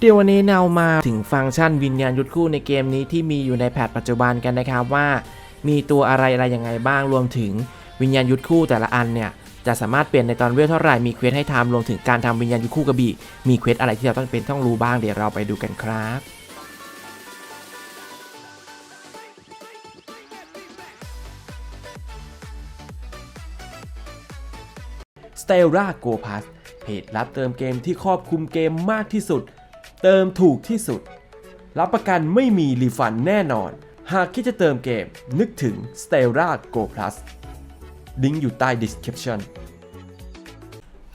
เดี๋ยววันนี้เรามาถึงฟังก์ชันวิญญาณยุทธคู่ในเกมนี้ที่มีอยู่ในแพทปัจจุบันกันนะครับว่า มีตัวอะไรอะไรยังไงบ้างรวมถึงวิญญาณยุทธคู่แต่ละอันเนี่ยจะสามารถเปลี่ยนในตอนเวลเท่าไหร่มีเควสให้ทำรวมถึงการทำวิญญาณยุทธคู่กระบี่มีเควสอะไรที่เราต้องเป็นต้องรู้บ้างเดี๋ยวเราไปดูกันครับ s t e l l a Go Pass เพจรับเติมเกมที่ครอบคลุมเกมมากที่สุด เติมถูกที่สุด รับประกันไม่มีรีฟันแน่นอน หากคิดจะเติมเกมนึกถึง s t e l l a Go Plus ลิงก์อยู่ใต้ description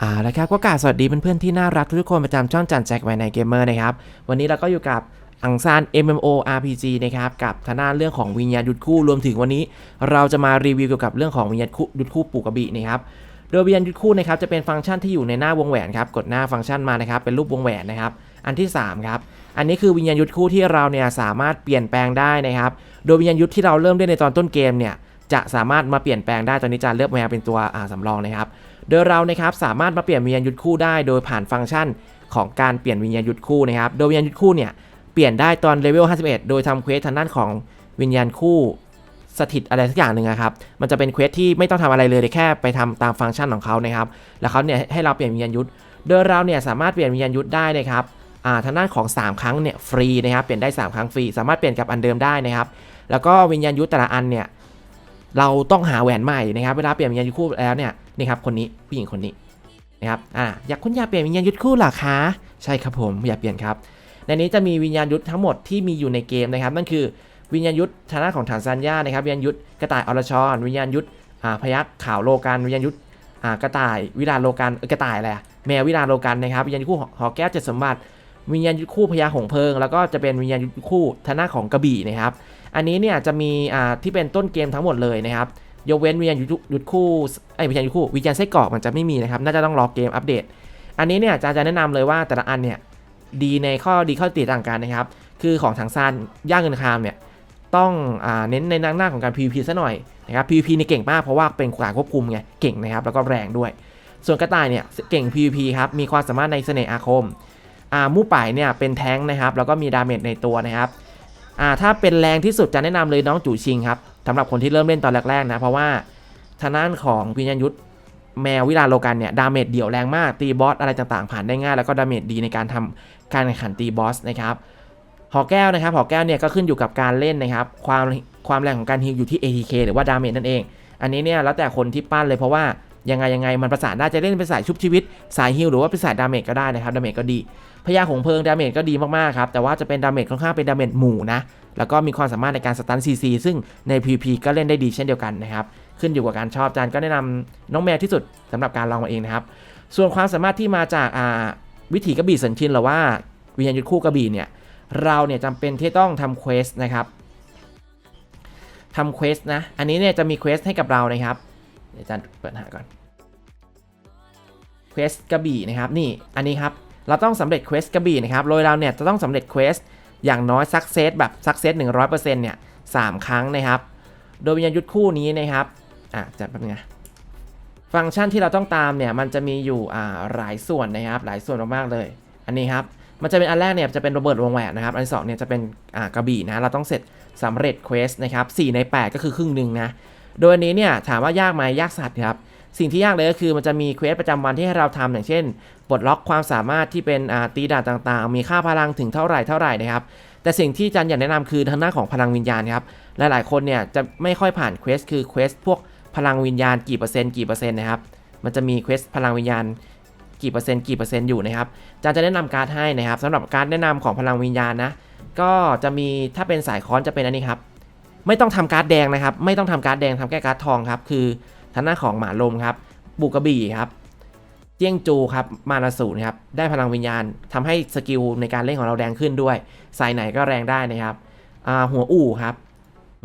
อ่าแล้วครับก็กาบสวัสดีเพื่อนๆที่น่ารักทุกคนประจำช่องจันแจ็คไวในเกมเมอร์นะครับ วันนี้เราก็อยู่กับอังซาน MMO RPG นะครับกับทางด้านเรื่องของวิญญาณยุทธคู่รวมถึงวันนี้ เราจะมารีวิวเกี่ยวกับเรื่องของวิญญาณยุทธคู่ปูกระบี่นะครับโดยวิญญาณยุทธคู่นะครับจะเป็นฟังก์ชันที่อยู่ในหน้าวงแหวนครับกดหน้าฟังก์ชันมานะครับเป็นรูปวงแหวนนะครับ อันที่3ครับอันนี้คือวิญญาณยุทธคู่ที่เราเนี่ยสามารถเปลี่ยนแปลงได้นะครับ โดยวิญญาณยุทธที่เราเริ่มเล่นในตอนต้นเกมเนี่ยจะสามารถมาเปลี่ยนแปลงได้ตอนนี้จะเลือกมาเป็นตัวอ่าสำรองนะครับ โดยเรานะครับสามารถมาเปลี่ยนวิญญาณยุทธคู่ได้ โดยผ่านฟังก์ชันของการเปลี่ยนวิญญาณยุทธคู่นะครับโดยวิญญาณยุทธคู่เนี่ยเปลี่ยนได้ตอนเลเวล 51 โดยทำเควสทางด้านของวิญญาณคู่สถิตอะไรสักอย่างหนึ่งอะครับ มันจะเป็นเควสที่ไม่ต้องทำอะไรเลยแค่ไปทำตามฟังก์ชันของเขานะครับ แล้วเขาเนี่ยให้เราเปลี่ยนวิญญาณยุทธโดยเราเนี่ยสามารถเปลี่ยนวิญญาณยุทธได้นะครับอ่า ทางด้านของ 3 ครั้งเนี่ยฟรีนะครับเปลี่ยนได้ 3 ครั้งฟรี สามารถเปลี่ยนกับอันเดิมได้นะครับ แล้วก็วิญญาณยุทธแต่ละอันเนี่ยเราต้องหาแหวนใหม่นะครับเวลาเปลี่ยนวิญญาณยุทธคู่แล้วเนี่ยนี่ครับคนนี้ผู้หญิงคนนี้นะครับอ่าอยากคุณอยากเปลี่ยนวิญญาณยุทธคู่หรอคะใช่ครับผมอยากเปลี่ยนครับในนี้จะมีวิญญาณยุทธทั้งหมดที่มีอยู่ในเกมนะครับนั่นคือวิญญาณยุทธทางด้านของฐานซันย่านะครับวิญญาณยุทธกระต่ายอรชร วิญญาณยุทธอ่าพยัคฆ์ขาวโลกันวิญญาณยุทธอ่ากระต่ายวิลาโลกันกระต่ายอะไรแมววิลาโลกันนะครับวิญญาณคู่หอแก้วเจ็ดสมบัติ วิญญาณยุทธคู่พญาหงเพลิง แล้วก็จะเป็นวิญญาณยุทธคู่ทาน้าของกระบี่นะครับ อันนี้เนี่ยจะมีอ่าที่เป็นต้นเกมทั้งหมดเลยนะครับยกเว้นวิญญาณยุทธคู่ไอ้วิญญาณยุทธคู่วิญญาณไส้กรอกมันจะไม่มีนะครับ น่าจะต้องรอเกมอัปเดต อันนี้เนี่ยอาจารย์จะแนะนำเลยว่าแต่ละอันเนี่ยดีในข้อดีข้อติต่างกันนะครับ คือของทางซานย่างเงินคามเนี่ยต้องอเน้นในหน้าของการ PVP ซะหน่อยนะครับ PVP นี่เก่งมากเพราะว่าเป็นการควบคุมไงเก่งนะครับแล้วก็แรงด้วย ส่วนกระต่ายเนี่ยเก่ง PVP ครับมีความสามารถในเสน่ห์อาคม มู่ป่ายเนี่ยเป็นแท้งนะครับแล้วก็มีดาเมจในตัวนะครับอ่าถ้าเป็นแรงที่สุดจะแนะนำเลยน้องจู่ชิงครับสำหรับคนที่เริ่มเล่นตอนแรกๆนะเพราะว่าทางด้านของพิญญายุทธแมววิลาโลกันเนี่ยดาเมจเดี่ยวแรงมากตีบอสอะไรต่างๆผ่านได้ง่ายแล้วก็ดาเมจดีในการทำการแข่งขันตีบอสนะครับหอแก้วนะครับหอแก้วเนี่ยก็ขึ้นอยู่กับการเล่นนะครับความความแรงของการฮิลอยู่ที่ ATK หรือว่าดาเมจนั่นเอง อันนี้เนี่ยแล้วแต่คนที่ปั้นเลยเพราะว่า ยังไงยังไงมันประสานได้จะเล่นเป็นสายชุบชีวิต สายฮิลหรือว่าเป็นสายดาเมจก็ได้นะครับดาเมจก็ดีพญาหงเพลิงดาเมจก็ดีมากๆครับแต่ว่าจะเป็นดาเมจค่อนข้างเป็นดาเมจหมู่นะแล้วก็มีความสามารถในการสตันซีซีซึ่งใน PVP ก็เล่นได้ดีเช่นเดียวกันนะครับขึ้นอยู่กับการชอบจานก็แนะนำน้องแมวที่สุดสำหรับการลองมาเองนะครับส่วนความสามารถที่มาจากาวิถีกระบี่สัญชินหรือว่าวิญญาณยุทธคู่กระบี่เนี่ยเราเนี่ยจำเป็นที่ต้องทำเควสนะครับทำเควสนะ อันนี้เนี่ยจะมีเควสให้กับเรานะครับ อาจารย์เปิดหาก่อนเควสกระบี่นะครับนี่อันนี้ครับเราต้องสำเร็จเควสกระบี่นะครับโดยเราเนี่ยจะต้องสำเร็จเควสอย่างน้อยสักเซสแบบสักเซสหนึ่งร้อยเปอร์เซ็นต์เนี่ยสามครั้งนะครับ โดยวิญญาณยุทธคู่นี้นะครับอะจัดแป๊บนึงฟังก์ชันที่เราต้องตามเนี่ยมันจะมีอยู่อ่าหลายส่วนนะครับหลายส่วนมากๆเลย อันนี้ครับมันจะเป็นอันแรกเนี่ยจะเป็นระเบิดวงแหวนนะครับอันที่สองเนี่ยจะเป็นอ่ากระบี่นะเราต้องเสร็จสำเร็จเควสนะครับ4ใน8ก็คือครึ่งหนึ่งนะ โดยอันนี้เนี่ยถามว่ายากไหมยากสัตว์ครับสิ่งที่ยากเลยก็คือมันจะมีเควสประจำวันที่ให้เราทำอย่างเช่นปลดล็อกความสามารถที่เป็นตีด่านต่างๆ มีค่าพลังถึงเท่าไหร่เท่าไหร่นะครับแต่สิ่งที่จันอยากแนะนำคือทางหน้าของพลังวิญญาณครับหลายๆคนเนี่ยจะไม่ค่อยผ่านเควสคือเควสพวกพลังวิญญาณกี่เปอร์เซ็นต์กี่เปอร์เซ็นต์นะครับมันจะมีเควสพลังวิญญาณกี่เปอร์เซ็นต์กี่เปอร์เซ็นต์อยู่นะครับจารย์จะแนะนำการ์ดให้นะครับสำหรับการดแนะนำของพลังวิญญาณนะก็จะมีถ้าเป็นสายค้อนจะเป็นอันนี้ครับ ไม่ต้องทำการ์ดแดงนะครับ ไม่ต้องทำการ์ดแดงทำแค่การ์ดทองครับ คือทางหน้าของหมาลมครับ บุกกระบี่ครับ เจียงจูครับ มานาสูนครับ ได้พลังวิญญาณทำให้สกิลในการเล่นของเราแรงขึ้นด้วย สายไหนก็แรงได้นะครับ หัวอู่ครับ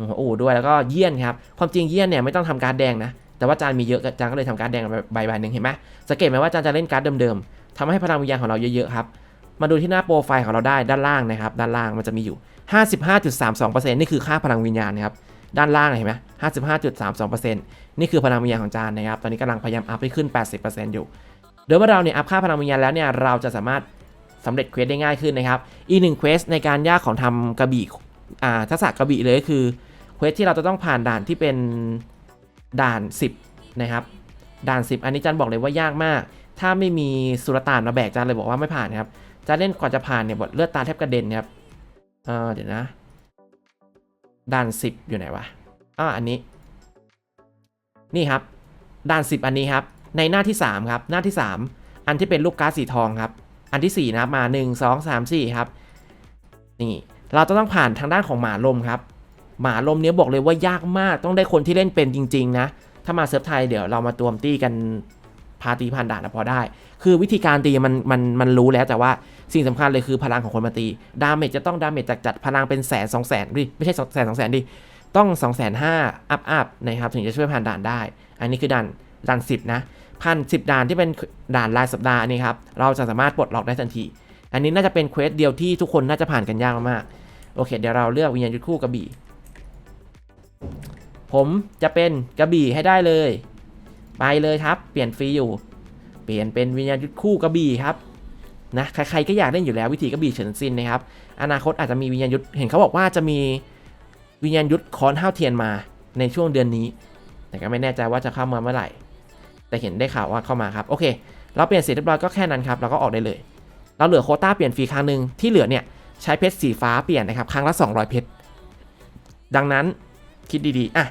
หัวอู่ด้วย แล้วก็เยี่ยนครับ ความจริงเยี่ยนเนี่ยไม่ต้องทำการ์ดแดงนะ แต่ว่าจานมีเยอะ จานก็เลยทำการ์ดแดงใบใบหนึ่งเห็นไหมสังเกตไหมว่าจานจะเล่นการ์ดเดิมๆทำให้พลังวิญญาณของเราเยอะๆครับ มาดูที่หน้าโปรไฟล์ของเราได้ด้านล่างนะครับ ด้านล่างมันจะมีอยู่ 55.32%นี่คือค่าพลังวิญญาณนะครับ ด้านล่างเห็นไหม55.32%นี่คือพลังวิญญาณของจานนะครับ ตอนนี้กำลังพยายามอัพให้ขึ้น 80%อยู่ โดยเมื่อเราเนี่ยอัพค่าพลังวิญญาณแล้วเนี่ย เราจะสามารถสำเร็จเควสได้ง่ายขึ้นนะครับ อีกหนึ่งเควสในการยากของทำกระบี่อ่าทักษะกระบี่เลยก็คือเควสที่เราจะต้องผ่านด่านที่เป็นด่าน 10 นะครับ ด่าน 10 อันนี้จันบอกเลยว่ายากมาก ถ้าไม่มีสุรต่านมาแบกจันเลยบอกว่าไม่ผ่านครับ จันเล่นกว่าจะผ่านเนี่ยบทเลือดตาแทบกระเด็นครับเออเดี๋ยวนะ ด่าน 10 อยู่ไหนวะอ่าอันนี้ นี่ครับ ด่าน 10 อันนี้ครับ ในหน้าที่ 3 ครับ หน้าที่ 3 อันที่เป็นลูกกาสีทองครับ อันที่ 4 นะครับ มา 1 2 3 4 ครับ นี่ เราจะต้องผ่านทางด้านของหมาลมครับ หมาลมเนี้ยบอกเลยว่ายากมาก ต้องได้คนที่เล่นเป็นจริง ๆ นะ ถ้ามาเซิร์ฟไทยเดี๋ยวเรามาตวมตีกัน พาตีผ่านด่านนะพอได้ คือวิธีการตีมันมันมันรู้แล้วแต่ว่าสิ่งสำคัญเลยคือพลังของคนมาตีดาเมจจะต้องดาเมจจัดจัดพลังเป็นแสนสองแสนดิไม่ใช่แสนสองแสนดิต้อง2องแสนห้าอัพอัพนะครับถึงจะช่วยผ่านด่านได้ อันนี้คือด่านด่านสิบนะผ่านสิบด่านที่เป็นด่านรายสัปดาห์นี่ครับเราจะสามารถปลดล็อกได้ทันที อันนี้น่าจะเป็นเควสเดียวที่ทุกคนน่าจะผ่านกันยากมากโอเค เดี๋ยวเราเลือกวิญญาณยุทธคู่กระบี่ผมจะเป็นกระบี่ให้ได้เลย ไปเลยครับ เปลี่ยนฟรีอยู่ เปลี่ยนเป็นวิญญาณยุทธคู่กระบี่ครับนะใครๆก็อยากเล่นอยู่แล้ววิธีกระบี่เฉินซินนะครับอนาคตอาจจะมีวิญญาณยุทธเห็นเขาบอกว่าจะมีวิญญาณยุทธคอนห้าวเทียนมาในช่วงเดือนนี้ แต่ก็ไม่แน่ใจว่าจะเข้ามาเมื่อไหร่ แต่เห็นได้ข่าวว่าเข้ามาครับโอเค เราเปลี่ยนสีเรียบร้อยก็แค่นั้นครับเราก็ออกได้เลย เราเหลือโคต้าเปลี่ยนฟรีครั้งหนึ่งที่เหลือเนี่ยใช้เพชรสีฟ้าเปลี่ยนนะครับครั้งละ 200 เพชรดังนั้นคิดดีๆอะ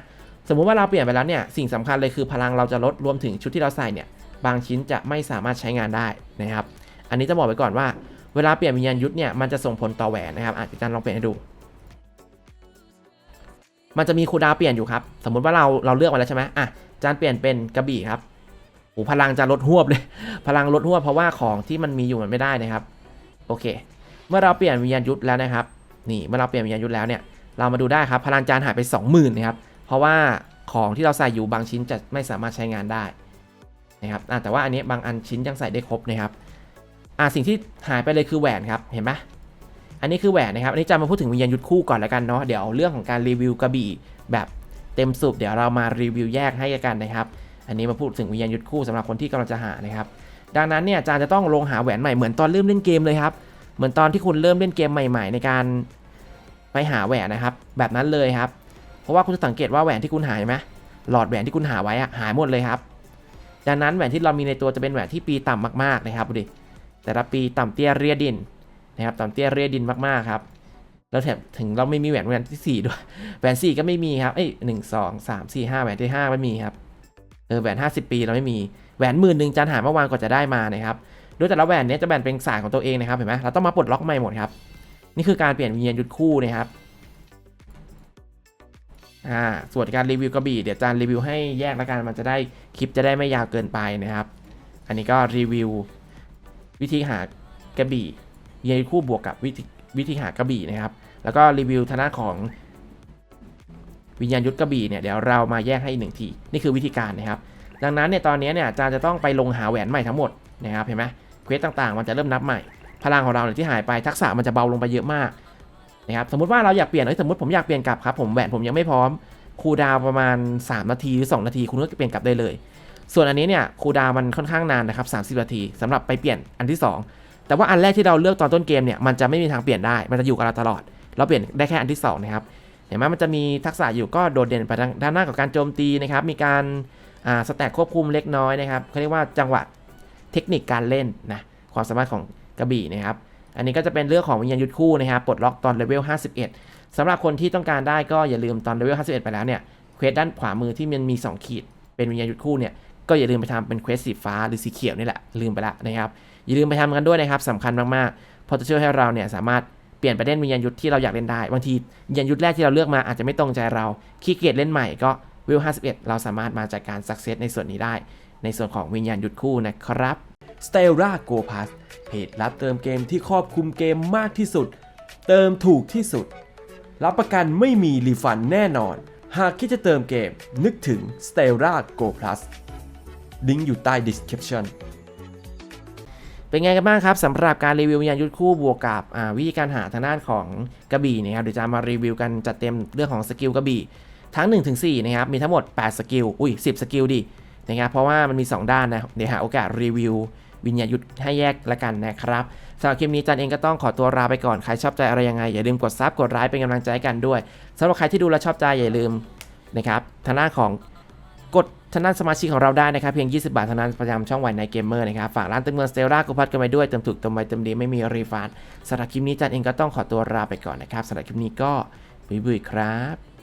สมมุติว่าเราเปลี่ยนไปแล้วเนี่ยสิ่งสำคัญเลยคือพลังเราจะลดรวมถึงชุดที่เราใส่เนี่ยบางชิ้นจะไม่สามารถใช้งานได้นะครับ อันนี้จะบอกไว้ก่อนว่า เวลาเปลี่ยนวิญญาณยุทธเนี่ยมันจะส่งผลต่อแหวนนะครับอาจารย์ลองเปลี่ยนให้ดู มันจะมีคูดาวเปลี่ยนอยู่ครับ สมมุติว่าเราเราเลือกมาแล้วใช่ไหมอะอาจารย์เปลี่ยนเป็นกระบี่ครับโอ้พลังจะลดหวบเลย พลังลดหวบเพราะว่าของที่มันมีอยู่มันไม่ได้นะครับ โอเค เมื่อเราเปลี่ยนวิญญาณยุทธแล้วนะครับ นี่เมื่อเราเปลี่ยนวิญญาณยุทธแล้วเนี่ยเรามาดูได้ครับพลังจานหายไป 20,000นะครับ เพราะว่าของที่เราใส่อยู่บางชิ้นจะไม่สามารถใช้งานได้นะครับแต่ว่าอันนี้บางอันชิ้นยังใส่ได้ครบนะครับอะสิ่งที่หายไปเลยคือแหวนครับ เห็นไหมอันนี้คือแหวนนะครับ อันนี้จะมาพูดถึงวิญญาณยุทธคู่ก่อนแล้วกันเนาะ เดี๋ยวเรื่องของการรีวิวกระบี่แบบเต็มสูบเดี๋ยวเรามารีวิวแยกให้กันนะครับ อันนี้มาพูดถึงวิญญาณยุทธคู่สำหรับคนที่กำลังจะหานะครับ ดังนั้นเนี่ยอาจารย์จะต้องลงหาแหวนใหม่เหมือนตอนเริ่มเล่นเกมเลยครับ เหมือนตอนที่คุณเริ่มเล่นเกมใหม่ ๆ ในการไปหาแหวนนะครับ แบบนั้นเลยครับ เพราะว่าคุณจะสังเกตว่าแหวนที่คุณหายไหมหลอดแหวนที่คุณหาไว้อะหายหมดเลยครับ ดังนั้นแหวนที่เรามีในตัวจะเป็นแหวนที่ปีต่ำมากๆนะครับดูดิแต่ละปีต่ำเตี้ยเรียดินนะครับต่ำเตี้ยเรียดินมากๆครับแล้วแถมถึงเราไม่มีแหวนแหวนที่ 4 ด้วยแหวน4ก็ไม่มีครับเอ้ยหนึ่งสองสามสี่ห้าแหวนที่5ไม่มีครับเออแหวน 50 ปีเราไม่มีแหวนหมื่นหนึ่งจานหาเมื่อวานกว่าจะได้มานะครับโดยแต่ละแหวนเนี้ยจะแบ่งเป็นสายของตัวเองนะครับเห็นไหมเราต้องมาปลดล็อกใหม่หมดครับนี่คือการเปลี่ยนวิญญาณยุทธคู่นะครับ อ่าส่วนการรีวิวกระบี่เดี๋ยวจานรีวิวให้แยกแล้วกันมันจะได้คลิปจะได้ไม่ยาวเกินไปนะครับ อันนี้ก็รีวิว วิธีหากระบี่ยุทธคู่บวกกับวิธีวิธีหากระบี่นะครับ แล้วก็รีวิวทางด้าของวิญญาณยุทธกระบี่เนี่ยเดี๋ยวเรามาแยกให้อีกหนึ่งทีนี่คือวิธีการนะครับ ดังนั้นเนี่ยตอนนี้เนี่ยอาจารย์จะต้องไปลงหาแหวนใหม่ทั้งหมดนะครับเห็นไหมเควสต่างๆ มันจะเริ่มนับใหม่ พลังของเราเนี่ยที่หายไปทักษะมันจะเบาลงไปเยอะมาก นะครับสมมติว่าเราอยากเปลี่ยนเอ้ยสมมติผมอยากเปลี่ยนกลับครับผมแหวนผมยังไม่พร้อมคูดาวประมาณ 3 นาทีหรือ 2 นาทีคุณก็เปลี่ยนกลับได้เลย ส่วนอันนี้เนี่ยคูดาวมันค่อนข้างนานนะครับ30 นาทีสำหรับไปเปลี่ยนอันที่ 2 แต่ว่าอันแรกที่เราเลือกตอนต้นเกมเนี่ยมันจะไม่มีทางเปลี่ยนได้มันจะอยู่กับเราตลอด เราเปลี่ยนได้แค่อันที่2นะครับเห็นไหมมันจะมีทักษะอยู่ก็โดดเด่นไปทางด้านหน้ากับการโจมตีนะครับมีการอ่าสแต็กควบคุมเล็กน้อยนะครับเขาเรียกว่าจังหวะเทคนิคการเล่นนะความสามารถของกระบี่นะครับ อันนี้ก็จะเป็นเรื่องของวิญญาณยุทธคู่นะครับปลดล็อกตอนเลเวล 51สำหรับคนที่ต้องการได้ก็อย่าลืมตอนเลเวล 51 ไปแล้วเนี่ยเควสด้านขวามือที่มันมี 2 ขีด เป็นวิญญาณยุทธคู่เนี่ยก็อย่าลืมไปทำเป็นเควสสีฟ้าหรือสีเขียวนี่แหละลืมไปละนะครับอย่าลืมไปทำกันด้วยนะครับสำคัญมากๆเพราะจะช่วยให้เราเนี่ยสามารถเปลี่ยนไปเล่นวิญญาณยุทธที่เราอยากเล่นได้บางทีวิญญาณยุทธแรกที่เราเลือกมาอาจจะไม่ตรงใจเราขี้เกียจเล่นใหม่ก็วิว51 เราสามารถมาจัดการสักเซสในส่วนนี้ได้ ในส่วนของวิญญาณยุทธคู่นะครับ s t e l l a Go Pass เพจรับเติมเกมที่ครอบคลุมเกมมากที่สุด เติมถูกที่สุด รับประกันไม่มีรีฟันแน่นอน หากคิดจะเติมเกมนึกถึง s t e l l a Go Plus ลิงก์อยู่ใต้ description เป็นไงกันบ้างครับสำหรับการรีวิววิญญาณยุทธคู่บวกกับวิธีการหาทางด้านของกระบี่นะครับเดี๋ยวจะมารีวิวกันจัดเต็มเรื่องของสกิลกระบี่ทั้ง 1-4นะครับมีทั้งหมด 8 สกิล อุ้ย 10 สกิลดินะครับเพราะว่ามันมี 2 ด้านนะเดี๋ยวหาโอกาสรีวิว วิญญาณยุทธให้แยกละกันนะครับสำหรับคลิปนี้จันเองก็ต้องขอตัวลาไปก่อน ใครชอบใจอะไรยังไง อย่าลืมกดซับกดไลค์เป็นกำลังใจกันด้วยสำหรับใครที่ดูและชอบใจอย่าลืมนะครับทางด้านของกดทางด้านสมาชิกของเราได้นะครับ เพียง 20 บาททางด้านประจำช่องวันในเกมเมอร์นะครับ ฝากร้านเติมเงินสเตลล่ากูพัดกันไปด้วย เติมถูกเติมไวเติมดีไม่มีรีฟันสำหรับคลิปนี้จันเองก็ต้องขอตัวลาไปก่อนนะครับสำหรับคลิปนี้ก็บุยบุยครับ